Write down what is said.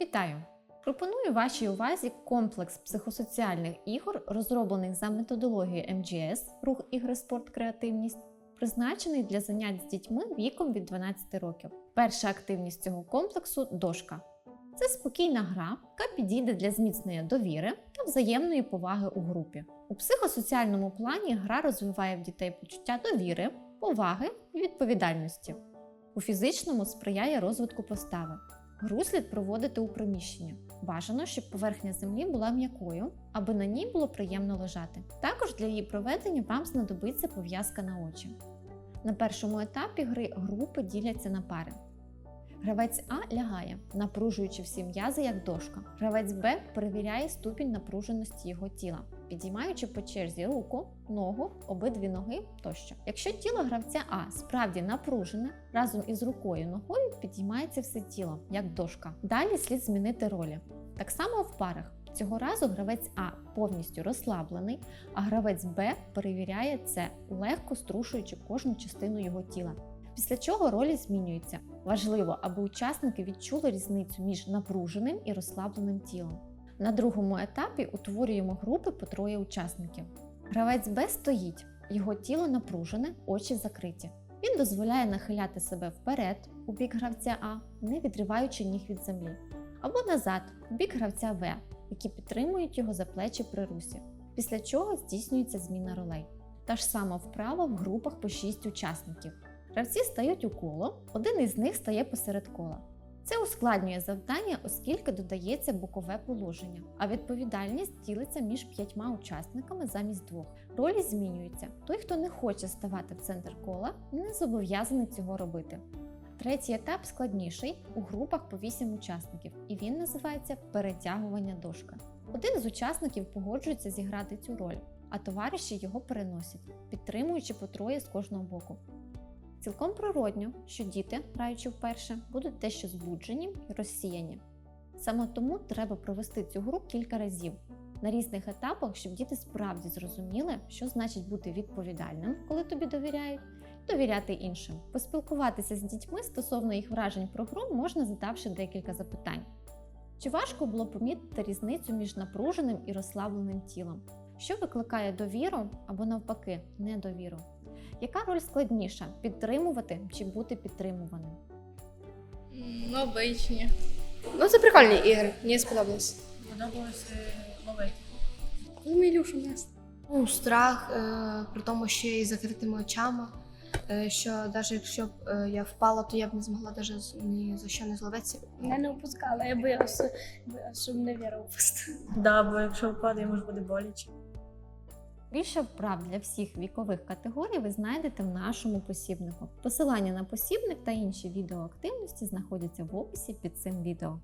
Вітаю! Пропоную вашій увазі комплекс психосоціальних ігор, розроблених за методологією МГС рух ігри спорт креативність, призначений для занять з дітьми віком від 12 років. Перша активність цього комплексу дошка. Це спокійна гра, яка підійде для зміцнення довіри та взаємної поваги у групі. У психосоціальному плані гра розвиває в дітей почуття довіри, поваги і відповідальності. У фізичному сприяє розвитку постави. Гру слід проводити у приміщенні. Бажано, щоб поверхня землі була м'якою, аби на ній було приємно лежати. Також для її проведення вам знадобиться пов'язка на очі. На першому етапі гри групи діляться на пари. Гравець А лягає, напружуючи всі м'язи як дошка. Гравець Б перевіряє ступінь напруженості його тіла, підіймаючи по черзі руку, ногу, обидві ноги тощо. Якщо тіло гравця А справді напружене, разом із рукою ногою підіймається все тіло, як дошка. Далі слід змінити ролі. Так само в парах. Цього разу гравець А повністю розслаблений, а гравець Б перевіряє це, легко струшуючи кожну частину його тіла. Після чого ролі змінюються. Важливо, аби учасники відчули різницю між напруженим і розслабленим тілом. На другому етапі утворюємо групи по троє учасників. Гравець Б стоїть, його тіло напружене, очі закриті. Він дозволяє нахиляти себе вперед у бік гравця А, не відриваючи ніг від землі, або назад у бік гравця В, які підтримують його за плечі при русі. Після чого здійснюється зміна ролей. Та ж сама вправа в групах по 6 учасників. Гравці стають у коло, один із них стає посеред кола. Це ускладнює завдання, оскільки додається бокове положення, а відповідальність ділиться між п'ятьма учасниками замість двох. Ролі змінюються. Той, хто не хоче ставати в центр кола, не зобов'язаний цього робити. Третій етап складніший у групах по 8 учасників, і він називається перетягування дошка. Один з учасників погоджується зіграти цю роль, а товариші його переносять, підтримуючи по троє з кожного боку. Цілком природньо, що діти, граючи вперше, будуть дещо збуджені і розсіяні. Саме тому треба провести цю гру кілька разів на різних етапах, щоб діти справді зрозуміли, що значить бути відповідальним, коли тобі довіряють, довіряти іншим. Поспілкуватися з дітьми стосовно їх вражень про гру можна задавши декілька запитань. Чи важко було помітити різницю між напруженим і розслабленим тілом? Що викликає довіру або навпаки недовіру? Яка роль складніша підтримувати чи бути підтримуваним? Ну, обичні. Ну, це прикольні ігри, мені сподобалось. Подобалося ловити. Ну, мій нас. Ну, страх, е, при тому, що і закритими очами. Е, що навіть якщо б е, я впала, то я б не змогла навіть ні за що не зловитися. Я не опускала, я боялася, боялася, щоб не віра опустила. Да, бо якщо впаде, може буде боляче. Більше вправ для всіх вікових категорій ви знайдете в нашому посібнику. Посилання на посібник та інші відеоактивності знаходяться в описі під цим відео.